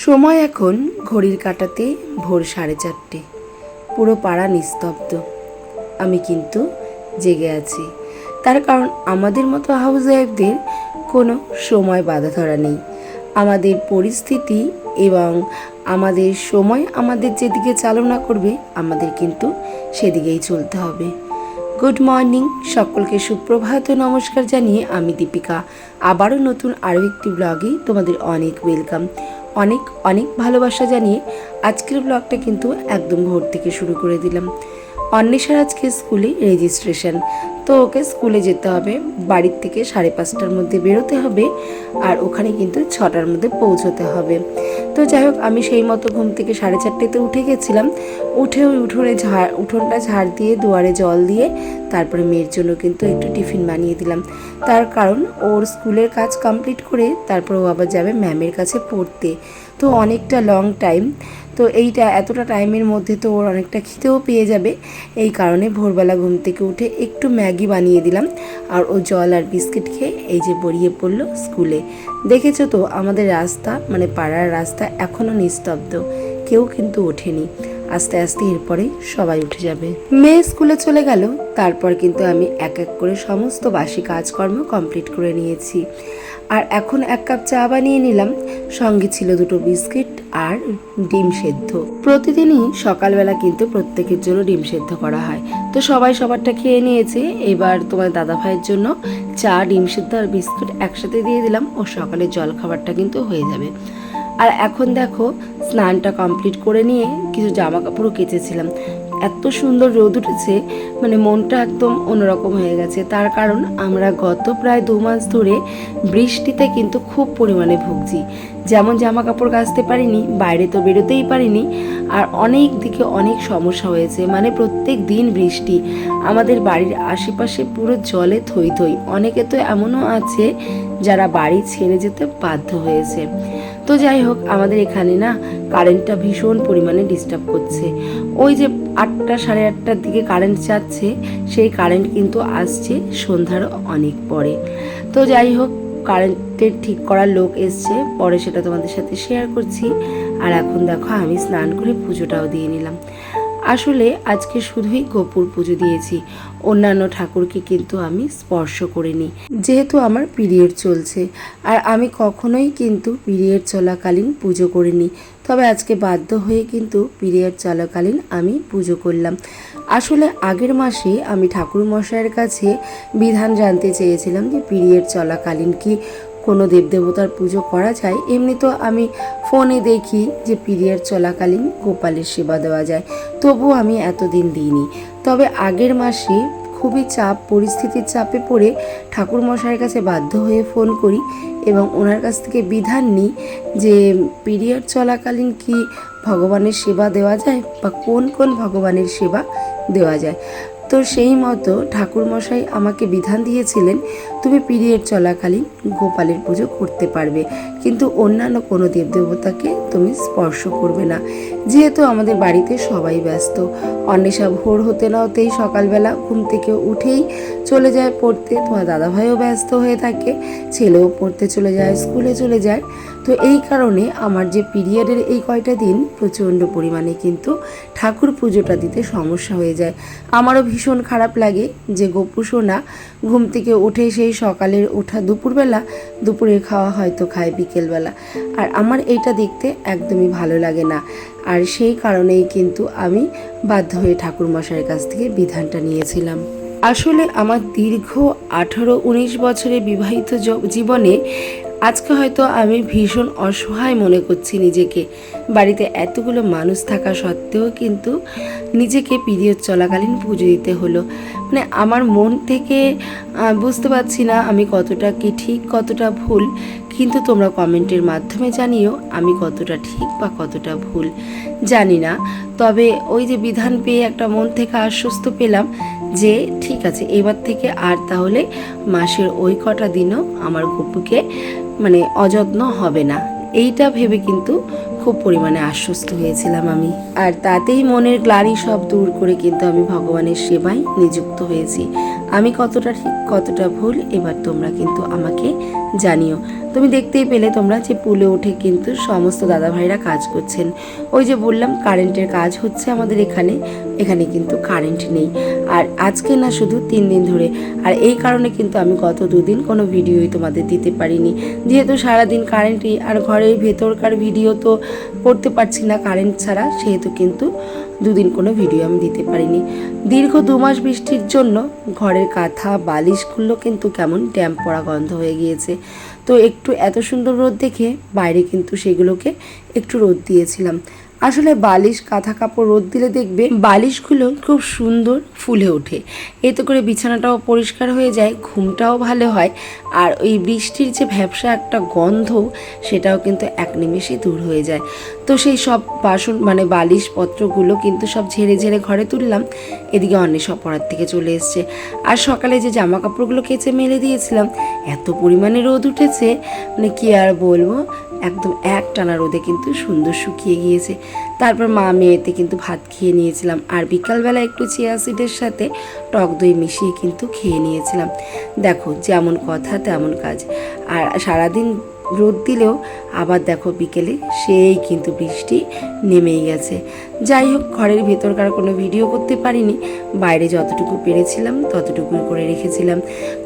সময় এখন ঘড়ির কাটাতে ভোর সাড়ে চারটে। পুরো পাড়া নিস্তব্ধ। আমি কিন্তু জেগে আছি। তার কারণ আমাদের মতো হাউস ওয়াইফদের কোনো সময় বাধা ধরা নেই। আমাদের পরিস্থিতি এবং আমাদের সময় আমাদের যেদিকে চালনা করবে, আমাদের কিন্তু সেদিকেই চলতে হবে। গুড মর্নিং, সকলকে সুপ্রভাত নমস্কার জানিয়ে আমি দীপিকা। আবারও নতুন আরও একটি ব্লগে তোমাদের অনেক ওয়েলকাম অনেক অনেক ভালোবাসা জানিয়ে আজকের ব্লগটা কিন্তু একদম ভোর থেকে শুরু করে দিলাম। অন্বেষার আজকে স্কুলে রেজিস্ট্রেশন তো ওকে স্কুলে যেতে হবে, বাড়ির থেকে সাড়ে পাঁচটার মধ্যে বেরোতে হবে আর ওখানে কিন্তু ছটার মধ্যে পৌঁছতে হবে। তো যাই হোক, আমি সেই মতো ঘুম থেকে সাড়ে চারটেতে উঠে গেছিলাম। উঠে ওই উঠোনে ঝাড়, উঠোনটা ঝাড় দিয়ে দুয়ারে জল দিয়ে তারপরে মেয়ের জন্য কিন্তু একটু টিফিন বানিয়ে দিলাম। তার কারণ ওর স্কুলের কাজ কমপ্লিট করে তারপর ও আবার যাবে ম্যামের কাছে পড়তে। তো অনেকটা লং টাইম। তো এইটা এতটা টাইমের মধ্যে তো ওর অনেকটা খিদেও পেয়ে যাবে। এই কারণে ভোরবেলা ঘুম থেকে উঠে একটু ম্যাগি বানিয়ে দিলাম। আর ও জল আর বিস্কিট খেয়ে এই যে বেরিয়ে পড়ল স্কুলে। দেখেছ তো, আমাদের রাস্তা মানে পাড়ার রাস্তা এখনও নিস্তব্ধ। কেউ কিন্তু ওঠেনি। আস্তে আস্তে এরপরে সবাই উঠে যাবে। মেয়ে স্কুলে চলে গেল, তারপর কিন্তু আমি এক এক করে সমস্ত বাসি কাজকর্ম কমপ্লিট করে নিয়েছি। আর এখন এক কাপ চা বানিয়ে নিলাম, সঙ্গে ছিল দুটো বিস্কিট আর ডিম সেদ্ধ। প্রতিদিনই সকালবেলা কিন্তু প্রত্যেকের জন্য ডিম সেদ্ধ করা হয়। তো সবাই সবারটা খেয়ে নিয়েছে, এবার তোমার দাদা ভাইয়ের জন্য চা, ডিম সেদ্ধ আর বিস্কুট একসাথে দিয়ে দিলাম। ও সকালের জল খাবারটা কিন্তু হয়ে যাবে। আর এখন দেখো, স্নানটা কমপ্লিট করে নিয়ে কিছু জামা কাপড়ও কেচেছিলাম। এত সুন্দর রোদ উঠেছে মানে মনটা একদম অন্যরকম হয়ে গেছে। তার কারণ আমরা গত প্রায় দু মাস ধরে বৃষ্টিতে কিন্তু খুব পরিমাণে ভুগছি। যেমন জামা কাপড় কাচতে পারিনি, বাইরে তো বেরোতেই পারিনি, আর অনেক দিকে অনেক সমস্যা হয়েছে। মানে প্রত্যেক দিন বৃষ্টি, আমাদের বাড়ির আশেপাশে পুরো জলে থই থই। অনেকে তো এমনও আছে, যারা বাড়ি ছেড়ে যেতে বাধ্য হয়েছে। তো যাই হোক, আমাদের এখানে না কারেন্টটা ভীষণ পরিমাণে ডিস্টার্ব করছে। ওই যে আটটা সাড়ে আটটার দিকে কারেন্ট যাচ্ছে, সেই কারেন্ট কিন্তু আসছে সন্ধ্যার অনেক পরে। তো যাই হোক কারেন্টের ঠিক করার লোক এসছে, পরে সেটা তোমাদের সাথে শেয়ার করছি। আর এখন দেখো, আমি স্নান করে পুজোটাও দিয়ে নিলাম। আসলে আজকে শুধুই গোপুর পুজো দিয়েছি। অন্যান্য ঠাকুরকে কিন্তু আমি স্পর্শ করিনি। যেহেতু আমার পিরিয়ড চলছে, আর আমি কখনোই কিন্তু পিরিয়ড চলাকালীন পুজো করিনি। তবে আজকে বাধ্য হয়ে কিন্তু পিরিয়ড চলাকালীন আমি পুজো করলাম। আসলে আগের মাসে আমি ঠাকুর মশাইয়ের কাছে বিধান জানতে চেয়েছিলাম যে পিরিয়ড চলাকালীন কি? কোনো দেবদেবতার পুজো করা যায়, এমনি তো আমি ফোনে দেখি যে পিরিয়ড চলাকালীন গোপালের সেবা দেওয়া যায় তবু আমি এতদিন দিইনি। তবে আগের মাসে খুবই চাপ, পরিস্থিতির চাপে পড়ে ঠাকুর মশাইয়ের কাছে বাধ্য হয়ে ফোন করি এবং ওনার কাছ থেকে বিধান নিই যে পিরিয়ড চলাকালীন কি ভগবানের সেবা দেওয়া যায় বা কোন কোন ভগবানের সেবা দেওয়া যায়। তো সেই মতো ঠাকুরমশাই আমাকে বিধান দিয়েছিলেন, তুমি পিরিয়ড চলাকালীন গোপালের পুজো করতে পারবে। কিন্তু অন্যান্য কোনো দেবদেবতাকে তুমি স্পর্শ করবে না। যেহেতু আমাদের বাড়িতে সবাই ব্যস্ত, অন্বেষা ভোর হতে না হতেই সকালবেলা ঘুম থেকে উঠেই চলে যায় পড়তে। তোমার দাদাভাইও ব্যস্ত হয়ে থাকে, ছেলেও পড়তে চলে যায়, স্কুলে চলে যায়। তো এই কারণে আমার যে পিরিয়ডের এই কয়টা দিন প্রচণ্ড পরিমাণে কিন্তু ঠাকুর পুজোটা দিতে সমস্যা হয়ে যায়। আমারও ভীষণ খারাপ লাগে যে গোপু সোনা ঘুম থেকে উঠে সেই সকালের ওঠা দুপুরবেলা দুপুরের খাওয়া হয়তো খায় বিকেলবেলা। আর আমার এইটা দেখতে একদমই ভালো লাগে না। আর সেই কারণেই কিন্তু আমি বাধ্য হয়ে ঠাকুর মশাইয়ের কাছ থেকে বিধানটা নিয়েছিলাম। আসলে আমার দীর্ঘ আঠারো উনিশ বছরের বিবাহিত জীবনে আজকে হয়তো আমি ভীষণ অসহায় মনে করছি নিজেকে। বাড়িতে এতগুলো মানুষ থাকা সত্ত্বেও কিন্তু নিজেকে পিরিয়ড চলাকালীন পুজো দিতে হলো। মানে আমার মন থেকে বুঝতে পারছি না আমি কতটা কি ঠিক, কতটা ভুল। কিন্তু তোমরা কমেন্টের মাধ্যমে জানিও আমি কতটা ঠিক বা কতটা ভুল। জানি না। তবে ওই যে বিধান পেয়ে একটা মন থেকে আশ্বস্ত পেলাম যে, ঠিক আছে, এবার থেকে আর তাহলে মাসের ওই কটা দিনও আমার গপুকে মানে অযত্ন হবে না। এইটা ভেবে কিন্তু খুব পরিমাণে আশ্বস্ত হয়েছিলাম আমি। আর তাতেই মনের গ্লানি সব দূর করে কিন্তু আমি ভগবানের সেবায় নিযুক্ত হয়েছি। আমি কতটা ঠিক, কতটা ভুল, এবার তোমরা কিন্তু আমাকে জানিও। তুমি দেখতেই পেলে তোমরা যে পুলে উঠে কিন্তু সমস্ত দাদা ভাইরা কাজ করছেন। ওই যে বললাম কারেন্টের কাজ হচ্ছে আমাদের এখানে এখানে কিন্তু কারেন্ট নেই। আর আজকে না শুধু তিন দিন ধরে। আর এই কারণে কিন্তু আমি গত দুদিন কোনো ভিডিওই তোমাদের দিতে পারিনি। যেহেতু সারাদিন কারেন্টই আর ঘরের ভেতরকার ভিডিও তো করতে পারছি না কারেন্ট ছাড়া, সেহেতু কিন্তু দুদিন কোনো ভিডিও আমি দিতে পারিনি। দীর্ঘ দু মাস বৃষ্টির জন্য ঘরের কাঁথা, বালিশগুলো কিন্তু কেমন ড্যাম্প পড়া গন্ধ হয়ে গিয়েছে। তো একটু এত সুন্দর রোদ দেখে বাইরে কিন্তু সেগুলোকে একটু রোদ দিয়েছিলাম। আসলে বালিশ কাঁথা কাপড়, রোদ দিলে দেখবে বালিশগুলো খুব সুন্দর ফুলে ওঠে। এতে করে বিছানাটাও পরিষ্কার হয়ে যায়, ঘুমটাও ভালো হয়। আর ওই বৃষ্টির যে ভ্যাবসা একটা গন্ধ, সেটাও কিন্তু এক নিমেষে দূর হয়ে যায়। তো সেই সব বাসন মানে বালিশপত্রগুলো কিন্তু সব ঝেড়ে ঝেড়ে ঘরে তুললাম। এদিকে অনেক সব পড়ার থেকে চলে এসছে। আর সকালে যে জামা কাপড়গুলো কেচে মেলে দিয়েছিলাম, এত পরিমাণে রোদ উঠেছে মানে কি আর বলব? একদম এক টানা রোদে কিন্তু সুন্দর শুকিয়ে গিয়েছে। তারপর মা মেয়েতে কিন্তু ভাত খেয়ে নিয়েছিলাম। আর বিকালবেলা একটু চিয়া সিডের সাথে টক দই মিশিয়ে কিন্তু খেয়ে নিয়েছিলাম। দেখো, যেমন কথা তেমন কাজ। আর সারাদিন রোদ দিলেও আবার দেখো বিকেলে সেই কিন্তু বৃষ্টি নেমেই গেছে। যাই হোক, ঘরের ভেতরকার কোনো ভিডিও করতে পারিনি। বাইরে যতটুকু পেরেছিলাম ততটুকু করে রেখেছিলাম।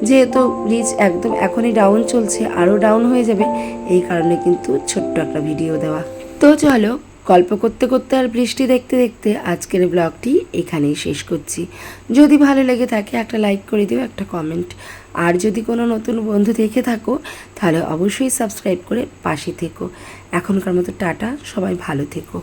যেহেতু ব্রিজ একদম এখনই ডাউন চলছে, আরও ডাউন হয়ে যাবে, এই কারণে কিন্তু ছোট্ট একটা ভিডিও দেওয়া। তো চলো গল্প করতে করতে আর বৃষ্টি দেখতে দেখতে আজকের ব্লগটি এখানেই শেষ করছি। যদি ভালো লেগে থাকে একটা লাইক করে দিও, একটা কমেন্ট। আর যদি কোনো নতুন বন্ধু দেখে থাকো, তাহলে অবশ্যই সাবস্ক্রাইব করে পাশে থেকো। এখনকার মতো টাটা, সবাই ভালো থেকো।